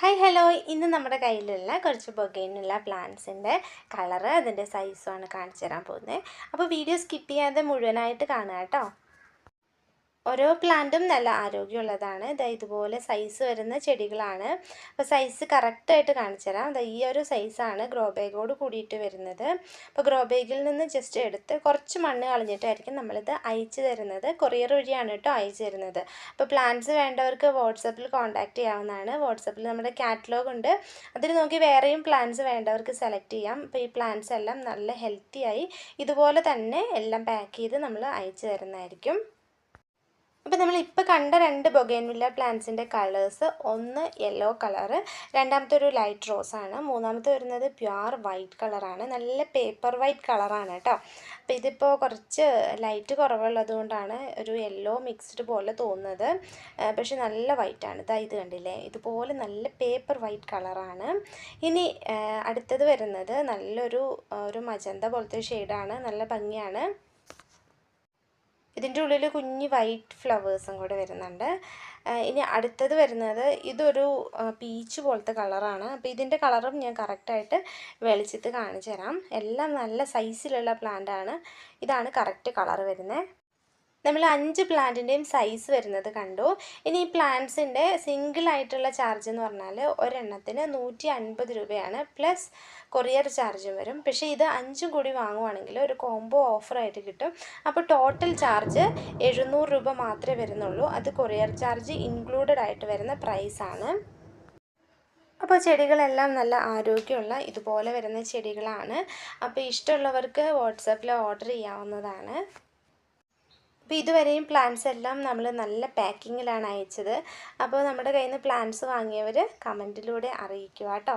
Hi hello ഇന്ന് നമ്മുടെ കയ്യിലുള്ള കുറച്ച് ബൊഗൈനുള്ള പ്ലാന്റ്സിന്റെ കളറ് അതിന്റെ സൈസുമാണ് കാണിച്ചു തരാൻ പോകുന്നത്. അപ്പോൾ വീഡിയോ സ്കിപ്പ് ചെയ്യാതെ മുഴുവനായിട്ട് കാണുക കേട്ടോ. ഓരോ പ്ലാന്റും നല്ല ആരോഗ്യമുള്ളതാണ്. ഇതാ ഇതുപോലെ സൈസ് വരുന്ന ചെടികളാണ്. അപ്പോൾ സൈസ് കറക്റ്റായിട്ട് കാണിച്ചു തരാം. ഇതാ ഈ ഒരു സൈസാണ് ഗ്രോ ബാഗോട് കൂടിയിട്ട് വരുന്നത്. അപ്പോൾ ഗ്രോ ബാഗിൽ നിന്ന് ജസ്റ്റ് എടുത്ത് കുറച്ച് മണ്ണ് കളഞ്ഞിട്ടായിരിക്കും നമ്മളിത് അയച്ചു തരുന്നത്. കൊറിയർ വഴിയാണ് കേട്ടോ അയച്ചു തരുന്നത്. അപ്പോൾ പ്ലാന്റ്സ് വേണ്ടവർക്ക് വാട്സപ്പിൽ കോൺടാക്റ്റ് ചെയ്യാവുന്നതാണ്. വാട്സപ്പിൽ നമ്മുടെ കാറ്റലോഗ് ഉണ്ട്. അതിൽ നോക്കി വേറെയും പ്ലാന്റ്സ് വേണ്ടവർക്ക് സെലക്ട് ചെയ്യാം. അപ്പോൾ ഈ പ്ലാന്റ്സ് എല്ലാം നല്ല ഹെൽത്തിയായി ഇതുപോലെ തന്നെ എല്ലാം പാക്ക് ചെയ്ത് നമ്മൾ അയച്ചു തരുന്നതായിരിക്കും. അപ്പോൾ നമ്മൾ ഇപ്പോൾ കണ്ട രണ്ട് ബൊഗേൻവില്ല പ്ലാന്റ്സിന്റെ കളേഴ്സ് ഒന്ന് യെല്ലോ കളറ് രണ്ടാമത്തെ ഒരു ലൈറ്റ് റോസ് ആണ് മൂന്നാമത്തെ വരുന്നത് പ്യുവർ വൈറ്റ് കളറാണ്. നല്ല പേപ്പർ വൈറ്റ് കളറാണ് കേട്ടോ. അപ്പോൾ ഇതിപ്പോൾ കുറച്ച് ലൈറ്റ് കുറവുള്ളതുകൊണ്ടാണ് ഒരു യെല്ലോ മിക്സ്ഡ് പോലെ തോന്നുന്നത്. പക്ഷെ നല്ല വൈറ്റാണ് ഇതാ ഇത് കണ്ടില്ലേ? ഇതുപോലെ നല്ല പേപ്പർ വൈറ്റ് കളറാണ്. ഇനി അടുത്തത് വരുന്നത് നല്ലൊരു ഒരു മജന്ത പോലത്തെ ഷെയ്ഡാണ്. നല്ല ഭംഗിയാണ്. ഇതിന്റെ ഉള്ളിൽ കുഞ്ഞ് വൈറ്റ് ഫ്ലവേഴ്സും കൂടെ വരുന്നുണ്ട്. ഇനി അടുത്തത് വരുന്നത് ഇതൊരു പീച്ച് പോലത്തെ കളറാണ്. അപ്പോൾ ഇതിന്റെ കളറും ഞാൻ കറക്റ്റായിട്ട് വെളിച്ചത്ത് കാണിച്ചു തരാം. എല്ലാം നല്ല സൈസിലുള്ള പ്ലാന്റാണ് ഇതാണ് കറക്റ്റ് കളർ വരുന്നത് നമ്മൾ അഞ്ച് പ്ലാന്റിന്റെയും സൈസ് വരുന്നത് കണ്ടു. ഇനി ഈ പ്ലാന്റ്സിന്റെ സിംഗിൾ ആയിട്ടുള്ള ചാർജ് എന്ന് പറഞ്ഞാൽ ഒരെണ്ണത്തിന് നൂറ്റി അൻപത് രൂപയാണ് പ്ലസ് കൊറിയർ ചാർജും വരും. പക്ഷേ ഇത് അഞ്ചും കൂടി വാങ്ങുവാണെങ്കിൽ ഒരു കോംബോ ഓഫറായിട്ട് കിട്ടും. അപ്പോൾ ടോട്ടൽ ചാർജ് എഴുന്നൂറ് രൂപ മാത്രമേ വരുന്നുള്ളൂ. അത് കൊറിയർ ചാർജ് ഇൻക്ലൂഡഡ് ആയിട്ട് വരുന്ന പ്രൈസാണ് അപ്പോൾ ചെടികളെല്ലാം നല്ല ആരോഗ്യമുള്ള ഇതുപോലെ വരുന്ന ചെടികളാണ്. അപ്പോൾ ഇഷ്ടമുള്ളവർക്ക് വാട്സാപ്പിൽ ഓർഡർ ചെയ്യാവുന്നതാണ്. അപ്പോൾ ഇതുവരെയും പ്ലാൻസ് എല്ലാം നമ്മൾ നല്ല പാക്കിങ്ങിലാണ് അയച്ചത്. അപ്പോൾ നമ്മുടെ കയ്യിൽ നിന്ന് പ്ലാൻസ് വാങ്ങിയവർ കമന്റിലൂടെ അറിയിക്കുക കേട്ടോ.